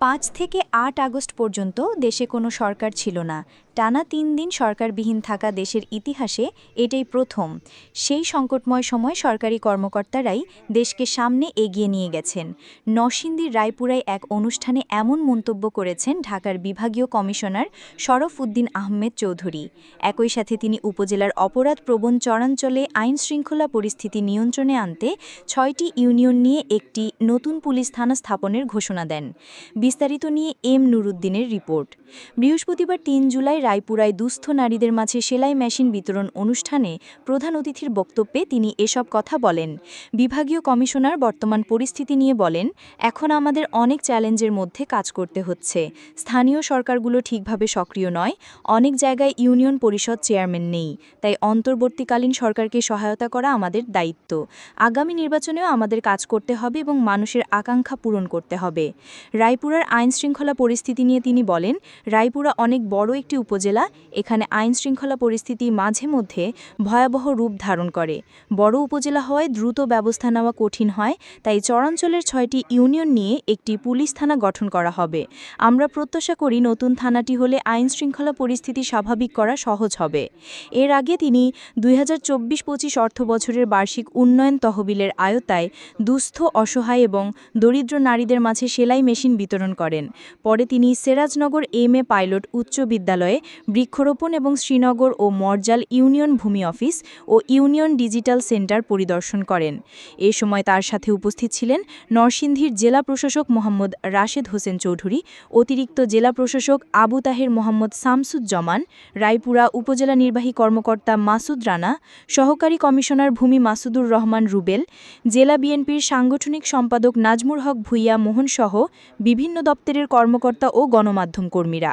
পাঁচ থেকে আট আগস্ট পর্যন্ত দেশে কোনো সরকার ছিল না। টানা তিন দিন সরকারবিহীন থাকা দেশের ইতিহাসে এটাই প্রথম। সেই সংকটময় সময় সরকারি কর্মকর্তারাই দেশকে সামনে এগিয়ে নিয়ে গেছেন। নরসিংদীর রায়পুরায় এক অনুষ্ঠানে এমন মন্তব্য করেছেন ঢাকার বিভাগীয় কমিশনার শরফ উদ্দিন আহমেদ চৌধুরী। একই সাথে তিনি উপজেলার অপরাধ প্রবণ চরাঞ্চলে আইন শৃঙ্খলা পরিস্থিতি নিয়ন্ত্রণে আনতে ছয়টি ইউনিয়ন নিয়ে একটি নতুন পুলিশ থানা স্থাপনের ঘোষণা দেন। বিস্তারিত নিয়ে এম নুরুদ্দিনের রিপোর্ট। বৃহস্পতিবার তিন জুলাই রায়পুরায় দুস্থ নারীদের মাঝে সেলাই মেশিন বিতরণ অনুষ্ঠানে প্রধান অতিথির বক্তব্যে তিনি এসব কথা বলেন। বিভাগীয় কমিশনার বর্তমান পরিস্থিতি নিয়ে বলেন, এখন আমাদের অনেক চ্যালেঞ্জের মধ্যে কাজ করতে হচ্ছে। স্থানীয় সরকারগুলো ঠিকভাবে সক্রিয় নয়, অনেক জায়গায় ইউনিয়ন পরিষদ চেয়ারম্যান নেই। তাই অন্তর্বর্তীকালীন সরকারকে সহায়তা করা আমাদের দায়িত্ব। আগামী নির্বাচনেও আমাদের কাজ করতে হবে এবং মানুষের আকাঙ্ক্ষা পূরণ করতে হবে। রায়পুরার আইন শৃঙ্খলা পরিস্থিতি নিয়ে তিনি বলেন, রায়পুরা অনেক বড় একটি উপজেলা এখানে আইন শৃঙ্খলা পরিস্থিতি মাঝে মধ্যে ভয়াবহ রূপ ধারণ করে। বড় উপজেলা হওয়ায় দ্রুত ব্যবস্থা নেওয়া কঠিন হয়, তাই চরাঞ্চলের ছয়টি ইউনিয়ন নিয়ে একটি পুলিশ থানা গঠন করা হবে। আমরা প্রত্যাশা করি নতুন থানাটি হলে আইন শৃঙ্খলা পরিস্থিতি স্বাভাবিক করা সহজ হবে। এর আগে তিনি দুই হাজার চব্বিশ পঁচিশ অর্থ বছরের বার্ষিক উন্নয়ন তহবিলের আয়তায় দুস্থ, অসহায় এবং দরিদ্র নারীদের মাঝে সেলাই মেশিন বিতরণ করেন। পরে তিনি সেরাজনগর এম এ পাইলট উচ্চ বিদ্যালয়ে বৃক্ষরোপণ এবং শ্রীনগর ও মরজাল ইউনিয়ন ভূমি অফিস ও ইউনিয়ন ডিজিটাল সেন্টার পরিদর্শন করেন। এ সময় তার সাথে উপস্থিত ছিলেন নরসিংদীর জেলা প্রশাসক মোহাম্মদ রাশেদ হোসেন চৌধুরী, অতিরিক্ত জেলা প্রশাসক আবু তাহের মোহাম্মদ শামসুজ্জামান রায়পুরা উপজেলা নির্বাহী কর্মকর্তা মাসুদ রানা, সহকারী কমিশনার ভূমি মাসুদুর রহমান রুবেল, জেলা বিএনপির সাংগঠনিক সম্পাদক নাজমুর হক ভুইয়া মোহনসহ বিভিন্ন দপ্তরের কর্মকর্তা ও গণমাধ্যম কর্মীরা।